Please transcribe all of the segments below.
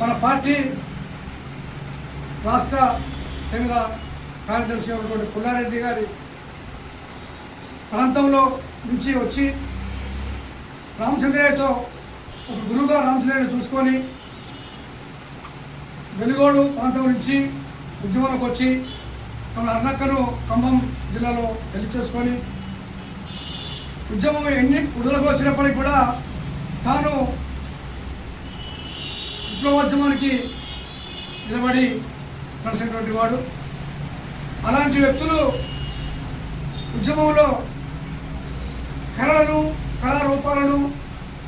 మన పార్టీ రాష్ట్ర కేంద్ర కార్యదర్శి అయినటువంటి పుల్లారెడ్డి గారి ప్రాంతంలో నుంచి వచ్చి రామచంద్రయ్యతో ఒక గురువుగా రామచంద్రయ్యని చూసుకొని వెలుగోడు ప్రాంతం నుంచి ఉద్యమంలోకి వచ్చి మన అర్నక్కను ఖమ్మం జిల్లాలో పెళ్ళి చేసుకొని ఉద్యమం ఎన్ని ఉడులకు వచ్చినప్పటికీ కూడా తాను విప్లవోద్యమానికి నిలబడి కలిసినటువంటి వాడు. అలాంటి వ్యక్తులు ఉద్యమంలో కళలను కళారూపాలను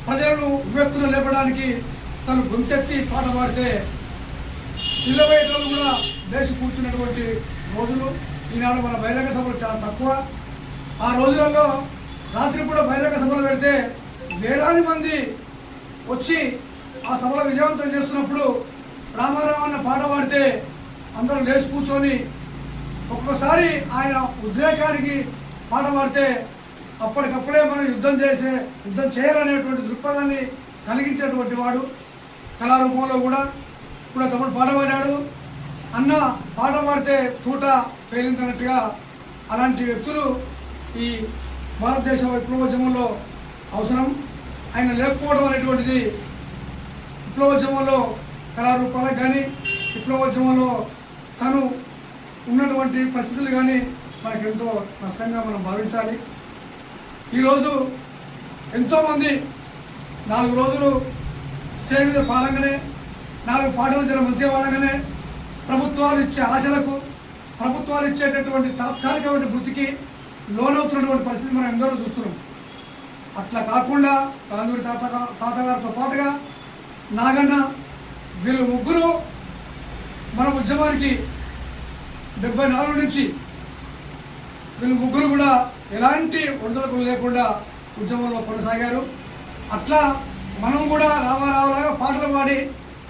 ప్రజలను వ్యక్తులు లేపడానికి తను గొంతెత్తి పాట పాడితే నిలబడేటోళ్ళు కూడా లేచి కూర్చున్నటువంటి రోజులు. ఈనాడు మన బహిరంగ సభలు చాలా తక్కువ. ఆ రోజులలో రాత్రి కూడా బహిరంగ సభలు పెడితే వేలాది మంది వచ్చి ఆ సభలో విజయవంతం చేస్తున్నప్పుడు రామారావు అన్న పాట పాడితే అందరూ లేచి కూర్చొని ఒక్కొక్కసారి ఆయన ఉద్రేకానికి పాట పాడితే అప్పటికప్పుడే మనం యుద్ధం చేసే యుద్ధం చేయాలనేటువంటి దృక్పథాన్ని కలిగించేటువంటి వాడు కళారూపంలో కూడా. ఇప్పుడు తమ్ముడు పాట పాడాడు. అన్న పాట పాడితే తూట పేలిందన్నట్టుగా అలాంటి వ్యక్తులు ఈ భారతదేశ విప్లవోద్యమంలో అవసరం. ఆయన లేకపోవడం అనేటువంటిది విప్లవోద్యమంలో కళారూపాలకు కానీ విప్లవోద్యమంలో తను ఉన్నటువంటి పరిస్థితులు కానీ మనకెంతో నష్టంగా మనం భావించాలి. ఈరోజు ఎంతోమంది నాలుగు రోజులు స్టేజ్ మీద పాడంగానే నాలుగు పాటలు జర మంచిగా పాడంగానే ప్రభుత్వాలు ఇచ్చే ఆశలకు ప్రభుత్వాలు ఇచ్చేటటువంటి తాత్కాలికమైన వృత్తికి లోనవుతున్నటువంటి పరిస్థితి మనం ఎందరో చూస్తున్నాం. అట్లా కాకుండా కాందూరి తాత తాతగారితో పాటుగా నాగన్న వీళ్ళు ముగ్గురు మన ఉద్యమానికి డెబ్బై నాలుగు నుంచి వీళ్ళు ముగ్గురు కూడా ఎలాంటి ఒడిదలకు లేకుండా ఉద్యమంలో కొనసాగారు. అట్లా మనం కూడా రామారావులాగా పాటలు పాడి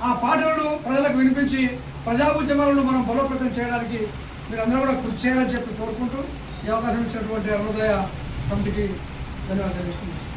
ఆ పాటలను ప్రజలకు వినిపించి ప్రజా ఉద్యమాలను మనం బలోపేతం చేయడానికి మీరందరూ కూడా కృషి చేయాలని చెప్పి కోరుకుంటూ ఈ అవకాశం ఇచ్చినటువంటి అరుణోదయ కమిటీకి ధన్యవాదాలు తెలుసుకుంటున్నాను